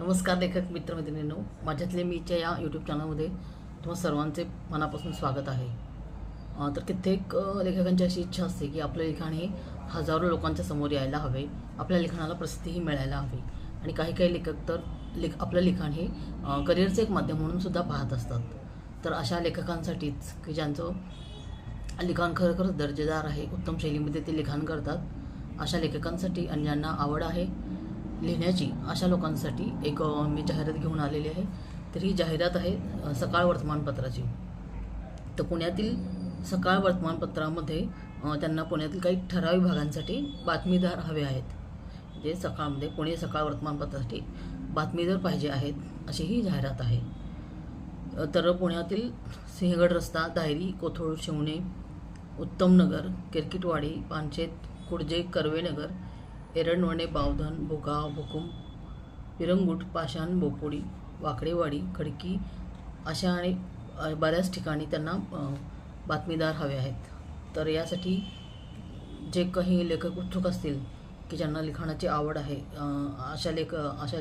नमस्कार लेखक मित्रमैत्रिणींनो माझ्यातले मीच्या या यूट्यूब चॅनलमध्ये तुम्हा सर्वांचे मनापासून स्वागत आहे. तर कित्येक लेखकांची अशी इच्छा असते की आपलं लिखाण हे हजारो लोकांच्या समोर यायला हवे आपल्या लिखाणाला प्रसिद्धीही मिळायला हवी. आणि काही काही लेखक तर लेख आपलं लिखाण हे करिअरचं एक माध्यम म्हणून सुद्धा पाहत असतात. तर अशा लेखकांसाठीच की ज्यांचं लिखाण खरोखर दर्जेदार आहे उत्तम शैलीमध्ये ते लिखाण करतात अशा लेखकांसाठी आणि ज्यांना आवड आहे. लिहिण्याची अशा लोकांसाठी एक मी जाहिरात घेऊन आलेली आहे. तर ही जाहिरात आहे सकाळ वर्तमानपत्राची. तर पुण्यातील सकाळ वर्तमानपत्रामध्ये त्यांना पुण्यातील काही ठराविक भागांसाठी बातमीदार हवे आहेत. जे सकाळमध्ये पुणे सकाळ वर्तमानपत्रासाठी बातमीदार पाहिजे आहेत अशी ही जाहिरात आहे. तर पुण्यातील सिंहगड रस्ता दायरी कोथरूड शिवणे उत्तमनगर किरकिटवाडी पानशेत कुडजे कर्वेनगर एरणवणे बावधन भोगाव भुकुम पिरंगुट पाषाण बोपोडी वाकडेवाडी खडकी अशा आणि बऱ्याच ठिकाणी त्यांना बातमीदार हवे आहेत. तर यासाठी जे काही लेखक उत्सुक असतील की ज्यांना लिखाणाची आवड आहे अशा लेख अशा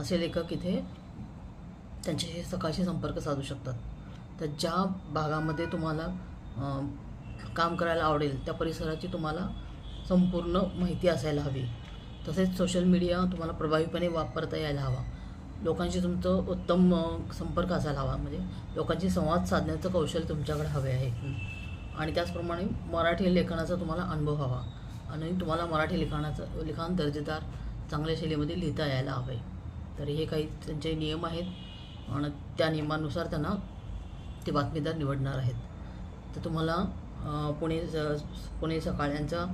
असे लेखक इथे त्यांच्याशी सकाळशी संपर्क साधू शकतात. तर ज्या भागामध्ये तुम्हाला काम करायला आवडेल त्या परिसराची तुम्हाला संपूर्ण माहिती असायला हवी. तसेच सोशल मीडिया तुम्हाला प्रभावीपणे वापरता यायला हवा. लोकांशी तुमचं उत्तम संपर्क असायला हवा. म्हणजे लोकांशी संवाद साधण्याचं कौशल्य तुमच्याकडे हवे आहे. आणि त्याचप्रमाणे मराठी लेखनाचा तुम्हाला अनुभव हवा. आणि तुम्हाला मराठी लिखाणाचं लिखाण दर्जेदार चांगल्या शैलीमध्ये लिहिता यायला हवे. तर हे काही त्यांचे नियम आहेत. आणि त्या नियमानुसार त्यांना ते बातमीदार निवडणार आहेत. तर तुम्हाला पुणे पुणे सकाळ यांचा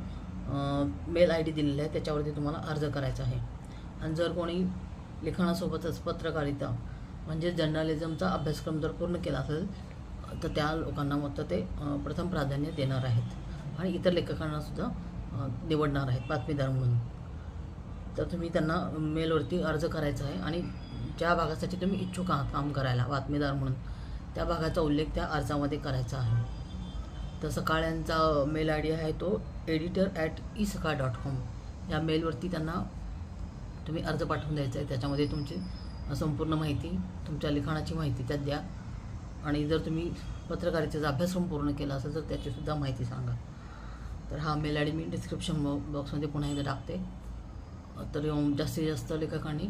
मेल आय डी दिलेला आहे त्याच्यावरती तुम्हाला अर्ज करायचा आहे. आणि जर कोणी लिखाणासोबतच पत्रकारिता म्हणजे जर्नलिझमचा अभ्यासक्रम जर पूर्ण केला असेल तर त्या लोकांना मग ते प्रथम प्राधान्य देणार आहेत. आणि इतर लेखकांनासुद्धा निवडणार आहेत बातमीदार म्हणून. तर तुम्ही त्यांना मेलवरती अर्ज करायचा आहे आणि ज्या भागासाठी तुम्ही इच्छुक आहात काम करायला बातमीदार म्हणून त्या भागाचा उल्लेख त्या अर्जामध्ये करायचा आहे. तर सकाळ यांचा मेल आय डी आहे तो editor at e Sakal dot com या मेलवरती त्यांना तुम्ही अर्ज पाठवून द्यायचा आहे. त्याच्यामध्ये तुमची संपूर्ण माहिती तुमच्या लिखाणाची माहिती त्यात द्या. आणि जर तुम्ही पत्रकारितेचा अभ्यासक्रम पूर्ण केला असेल तर त्याचीसुद्धा माहिती सांगा. तर हा मेल आय डी मी डिस्क्रिप्शन बॉक्समध्ये पुन्हा एकदा टाकते. तर जास्तीत जास्त लेखकांनी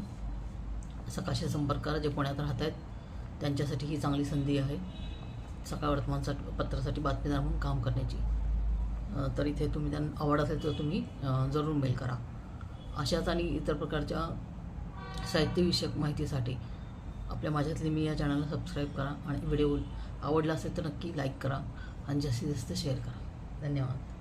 सकाळशी संपर्क करा जे पुण्यात राहत आहेत त्यांच्यासाठी ही चांगली संधी आहे. सकाळ वर्तमानसाठी पत्रासाठी बातमीदार म्हणून काम करण्याची. तर इथे तुम्ही त्यांना आवड असेल तर तुम्ही जरूर मेल करा. अशाच आणि इतर प्रकारच्या साहित्यविषयक माहितीसाठी आपल्या माझ्यातली मी या चॅनलला सबस्क्राईब करा आणि व्हिडिओ आवडला असेल तर नक्की लाईक करा आणि जास्तीत जास्त शेअर करा. धन्यवाद.